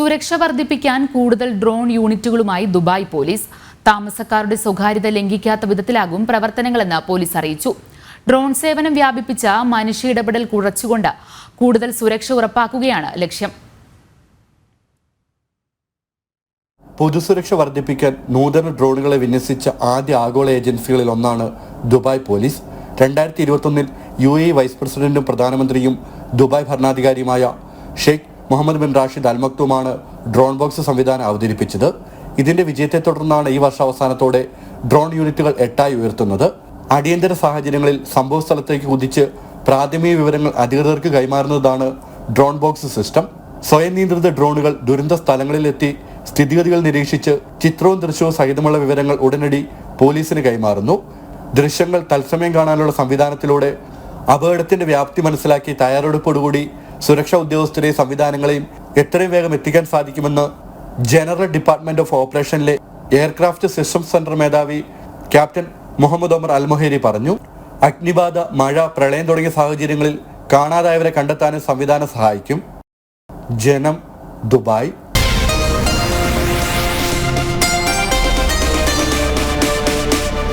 സുരക്ഷ വർദ്ധിപ്പിക്കാൻ കൂടുതൽ ഡ്രോൺ യൂണിറ്റുകളുമായി ദുബായ് പോലീസ് താമസക്കാരുടെ സ്വകാര്യത ലംഘിക്കാത്ത വിധത്തിലാകും പ്രവർത്തനങ്ങളെന്ന് പോലീസ് അറിയിച്ചു. ഡ്രോൺ സേവനം വ്യാപിപ്പിച്ച മനുഷ്യ ഇടപെടൽ കുറച്ചുകൊണ്ട് കൂടുതൽ സുരക്ഷ ഉറപ്പാക്കുകയാണ് ലക്ഷ്യം. പൊതുസുരക്ഷ വർദ്ധിപ്പിക്കാൻ നൂതന ഡ്രോണുകളെ വിന്യസിച്ച ആദ്യ ആഗോള ഏജൻസികളിൽ ഒന്നാണ് ദുബായ് പോലീസ്. രണ്ടായിരത്തി ഇരുപത്തൊന്നിൽ യു എ വൈസ് പ്രസിഡന്റും പ്രധാനമന്ത്രിയും Dubai ഭരണാധികാരിയുമായ Sheikh Mohammed bin Rashid Al മക്തുമാണ് drone box സംവിധാനം അവതരിപ്പിച്ചത്. ഇതിന്റെ വിജയത്തെ തുടർന്നാണ് ഈ വർഷാവസാനത്തോടെ ഡ്രോൺ യൂണിറ്റുകൾ എട്ടായി ഉയർത്തുന്നത്. അടിയന്തര സാഹചര്യങ്ങളിൽ സംഭവ സ്ഥലത്തേക്ക് കുതിച്ച് പ്രാഥമിക വിവരങ്ങൾ അധികൃതർക്ക് കൈമാറുന്നതാണ് ഡ്രോൺ ബോക്സ് സിസ്റ്റം. സ്വയം നിയന്ത്രിത ഡ്രോണുകൾ ദുരന്ത സ്ഥലങ്ങളിലെത്തി സ്ഥിതിഗതികൾ നിരീക്ഷിച്ച് ചിത്രവും ദൃശ്യവും സഹിതമുള്ള വിവരങ്ങൾ ഉടനടി പോലീസിന് കൈമാറുന്നു. ദൃശ്യങ്ങൾ തത്സമയം കാണാനുള്ള സംവിധാനത്തിലൂടെ അപകടത്തിന്റെ വ്യാപ്തി മനസ്സിലാക്കി തയ്യാറെടുപ്പോടുകൂടി സുരക്ഷാ ഉദ്യോഗസ്ഥരെയും സംവിധാനങ്ങളെയും എത്രയും വേഗം എത്തിക്കാൻ സാധിക്കുമെന്ന് ജനറൽ ഡിപ്പാർട്ട്മെന്റ് ഓഫ് ഓപ്പറേഷനിലെ എയർക്രാഫ്റ്റ് സിസ്റ്റം സെന്റർ മേധാവി ക്യാപ്റ്റൻ മുഹമ്മദ് ഒമർ അൽമൊഹേരി പറഞ്ഞു. അഗ്നിബാധ മഴ പ്രളയം തുടങ്ങിയ സാഹചര്യങ്ങളിൽ കാണാതായവരെ കണ്ടെത്താനും സംവിധാനം സഹായിക്കും. ജനം ദുബായ്.